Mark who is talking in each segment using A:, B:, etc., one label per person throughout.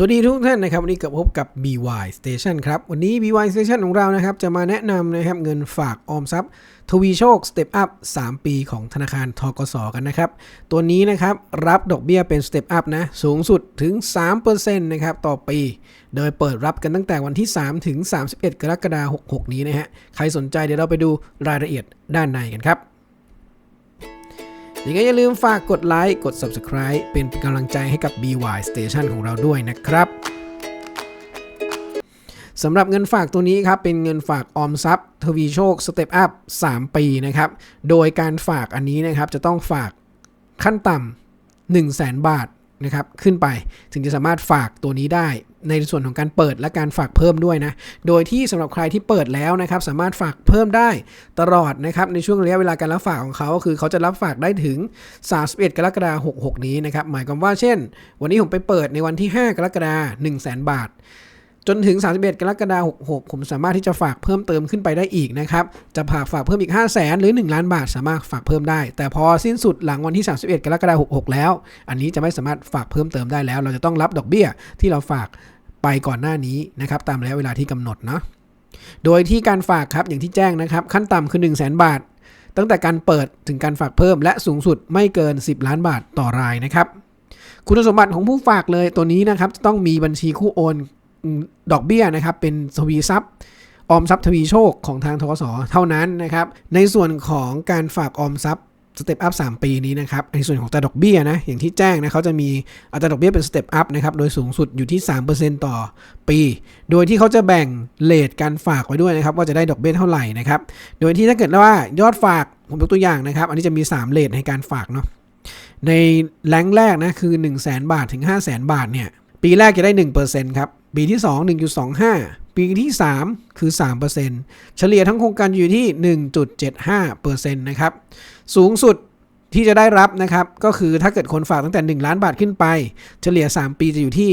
A: สวัสดีทุกท่านนะครับ วันนี้กับพบกับ BY Station ครับ วันนี้ BY Station ของเรานะครับ จะมาแนะนำนะครับเงินฝากออมทรัพย์ ทวีโชค Step Up 3 ปีของธนาคารทกสกันนะครับ ตัวนี้นะครับ รับดอกเบี้ยเป็น Step Up นะ สูงสุดถึง 3%นะครับ ต่อปี โดยเปิดรับกันตั้งแต่วันที่ 3 ถึง 31 กรกฎาคม66 นี้นะฮะใครสนใจเดี๋ยวเราไปดูรายละเอียดด้านในกันครับ ยังไงอย่าลืมฝากกดไลค์กด Subscribe เป็นกำลังใจให้กับ BY Station ของเราด้วยนะครับสำหรับเงินฝากตัวนี้ครับ เป็นเงินฝากออมทรัพย์ ทวีโชคสเต็ปอัพ3ปีนะครับ โดยการฝากอันนี้นะครับ จะต้องฝากขั้นต่ำ1 0 0 0 0แบาท นะครับขึ้นไปถึงจะสามารถฝากตัวนี้ได้ ในส่วนของการเปิดและการฝากเพิ่มด้วยนะ โดยที่สำหรับใครที่เปิดแล้วนะครับ สามารถฝากเพิ่มได้ตลอดนะครับ ในช่วงระยะเวลาการรับฝากของเขาคือเขาจะรับฝากได้ถึง 31 กรกฎาคม66 นี้นะครับ หมายความว่าเช่น วันนี้ผมไปเปิดในวันที่ 5 กรกฎาคม1 0 0 0 0 0 บาท จนถึง 31 กรกฎาคม 66 ผมสามารถที่จะฝากเพิ่มเติมขึ้นไปได้อีกนะครับ จะฝากฝากเพิ่มอีก 5 0 0แสนหรือ 1 ล้านบาทสามารถฝากเพิ่มได้ แต่พอสิ้นสุดหลังวันที่ 31 กรกฎาคม 66 แล้ว อันนี้จะไม่สามารถฝากเพิ่มเติมได้แล้ว เราจะต้องรับดอกเบี้ยที่เราฝากไปก่อนหน้านี้นะครับตามระยะเวลาที่กำหนดเนาะ โดยที่การฝากครับอย่างที่แจ้งนะครับ ขั้นต่ำคือ 1 0 0 0 0แบาท ตั้งแต่การเปิดถึงการฝากเพิ่ม และสูงสุดไม่เกิน 10 ล้านบาทต่อรายนะครับคุณสมบัติของผู้ฝากเลยตัวนี้นะครับจะต้องมีบัญชีคู่โอน ดอกเบี้ยนะครับเป็นทวีทรัพย์ออมทรัพย์ทวีโชคของทางทกสเท่านั้นนะครับ ในส่วนของการฝากออมทรัพย์สเต็ปอัพ3ปีนี้นะครับ ในส่วนของตราดอกเบี้ยนะ อย่างที่แจ้งนะเขาจะมีอัตราดอกเบี้ยเป็นสเต็ปอัพนะครับ โดยสูงสุดอยู่ที่ 3%ต่อปี โดยที่เขาจะแบ่งเลทการฝากไว้ด้วยนะครับ ว่าจะได้ดอกเบี้ยเท่าไหร่นะครับ โดยที่ถ้าเกิดว่ายอดฝาก ผมยกตัวอย่างนะครับ อันนี้จะมี 3 เลทในการฝากเนาะ ในแรงแรกนะคือ 1 0 0 0 0แบาทถึง 5 0 0 0 0 0 บาทเนี่ย ปีแรกจะได้ 1%ครับ ปีที่ 2 1.25 ปีที่ 3 คือ 3%เฉลี่ยทั้งโครงการอยู่ที่ 1.75%นะครับ สูงสุดที่จะได้รับนะครับ ก็คือถ้าเกิดคนฝากตั้งแต่ 1 ล้านบาทขึ้นไป เฉลี่ย 3 ปีจะอยู่ที่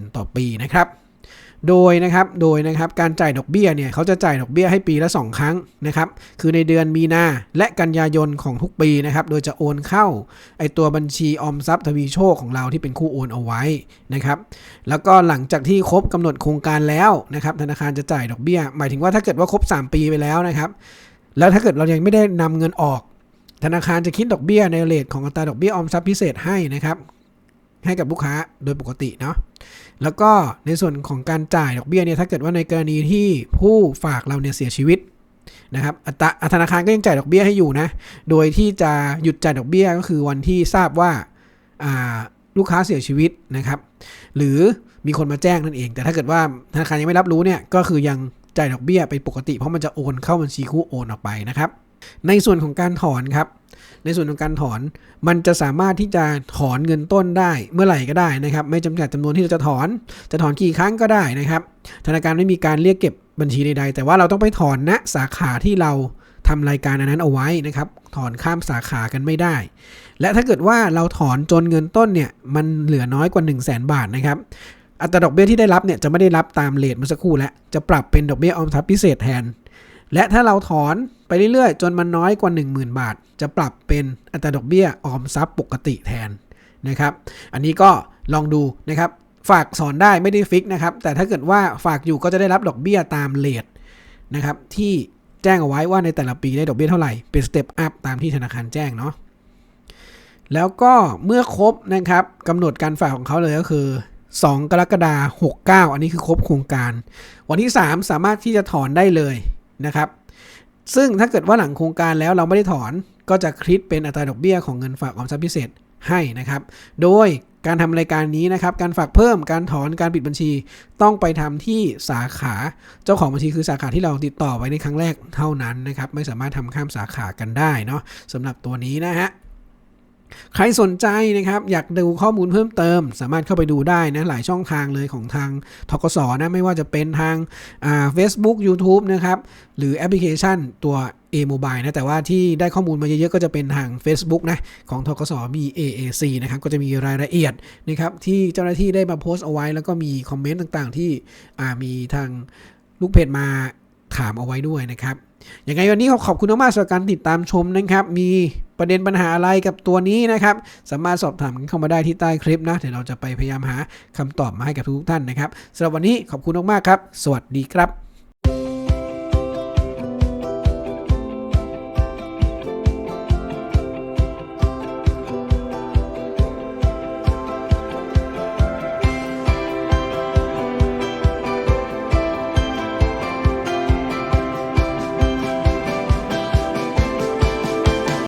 A: 1.85%ต่อปีนะครับ โดยนะครับโดยนะครับการจ่ายดอกเบี้ยเนี่ยเขาจะจ่ายดอกเบี้ยให้ปีละ 2 ครั้งนะครับคือในเดือนมีนาและกันยายนของทุกปีนะครับโดยจะโอนเข้าไอตัวบัญชีออมทรัพย์ทวีโชคของเราที่เป็นคู่โอนเอาไว้นะครับแล้วก็หลังจากที่ครบกำหนดโครงการแล้วนะครับธนาคารจะจ่ายดอกเบี้ย หมายถึงว่าถ้าเกิดว่าครบ 3 ปีไปแล้วนะครับแล้วถ้าเกิดเรายังไม่ได้นำเงินออก ธนาคารจะคิดดอกเบี้ยในเรทของอัตราดอกเบี้ยออมทรัพย์พิเศษให้นะครับ ให้กับลูกค้าโดยปกติเนาะแล้วก็ในส่วนของการจ่ายดอกเบี้ยเนี่ยถ้าเกิดว่าในกรณีที่ผู้ฝากเราเนี่ยเสียชีวิตนะครับอัตราธนาคารก็ยังจ่ายดอกเบี้ยให้อยู่นะ โดยที่จะหยุดจ่ายดอกเบี้ยก็คือวันที่ทราบว่าลูกค้าเสียชีวิตนะครับ หรือมีคนมาแจ้งนั่นเอง แต่ถ้าเกิดว่าธนาคารยังไม่รับรู้เนี่ยก็คือยังจ่ายดอกเบี้ยไปปกติ เพราะมันจะโอนเข้าบัญชีคู่โอนออกไปนะครับ ในส่วนของการถอนครับ ในส่วนของการถอนมันจะสามารถที่จะถอนเงินต้นได้เมื่อไหร่ก็ได้นะครับ ไม่จำกัดจำนวนที่เราจะถอน จะถอนกี่ครั้งก็ได้นะครับ ธนาคารไม่มีการเรียกเก็บบัญชีใดๆแต่ว่าเราต้องไปถอนณสาขาที่เราทำรายการอันนั้นเอาไว้นะครับ ถอนข้ามสาขากันไม่ได้ และถ้าเกิดว่าเราถอนจนเงินต้นเนี่ยมันเหลือน้อยกว่า 1 0 0 0 0แบาทนะครับอัตราดอกเบี้ยที่ได้รับเนี่ยจะไม่ได้รับตามเลทเมื่อสักครู่แล้วจะปรับเป็นดอกเบี้ยออมทรัพย์พิเศษแทน และถ้าเราถอน ไปเรื่อยๆ จนมันน้อยกว่า 10,000 บาท จะปรับเป็นอัตราดอกเบี้ยออมทรัพย์ปกติแทนนะครับ อันนี้ก็ลองดูนะครับ ฝากสอนได้ไม่ได้ฟิกนะครับ แต่ถ้าเกิดว่าฝากอยู่ก็จะได้รับดอกเบี้ยตามเลทนะครับที่แจ้งเอาไว้ว่าในแต่ละปีได้ดอกเบี้ยเท่าไหร่ เป็นสเต็ปอัพตามที่ธนาคารแจ้งเนาะ แล้วก็เมื่อครบนะครับกำหนดการฝากของเขาเลยก็คือ 2 กรกฎาคม69 อันนี้คือครบโครงการ วันที่ 3 สามารถที่จะถอนได้เลยนะครับ ซึ่งถ้าเกิดว่าหลังโครงการแล้วเราไม่ได้ถอนก็จะคิดเป็นอัตราดอกเบี้ยของเงินฝากออมทรัพย์พิเศษให้นะครับ โดยการทำรายการนี้นะครับ การฝากเพิ่ม การถอน การปิดบัญชี ต้องไปทำที่สาขา เจ้าของบัญชีคือสาขาที่เราติดต่อไว้ในครั้งแรกเท่านั้นนะครับ ไม่สามารถทำข้ามสาขากันได้เนาะสำหรับตัวนี้นะฮะ ใครสนใจนะครับอยากดูข้อมูลเพิ่มเติม สามารถเข้าไปดูได้นะหลายช่องทางเลยของทางทกสนะไม่ว่าจะเป็นทางเฟซบุ๊กยูทูบนะครับหรือแอปพลิเคชันตัว A Mobile นะแต่ว่าที่ได้ข้อมูลมาเยอะๆ ก็จะเป็นทาง Facebook นะของทกสมี AAC นะครับก็จะมีรายละเอียดนะครับที่เจ้าหน้าที่ได้มาโพสต์เอาไว้ แล้วก็มีคอมเมนต์ต่างๆ ที่มีทางลูกเพจมาถามเอาไว้ด้วยนะครับยังไงวันนี้ขอขอบคุณมากๆสำหรับการติดตามชมนะครับมี ประเด็นปัญหาอะไรกับตัวนี้นะครับ สามารถสอบถามกันเข้ามาได้ที่ใต้คลิปนะ เดี๋ยวเราจะไปพยายามหาคำตอบมาให้กับทุกท่านนะครับสำหรับวันนี้ขอบคุณมากๆครับ สวัสดีครับ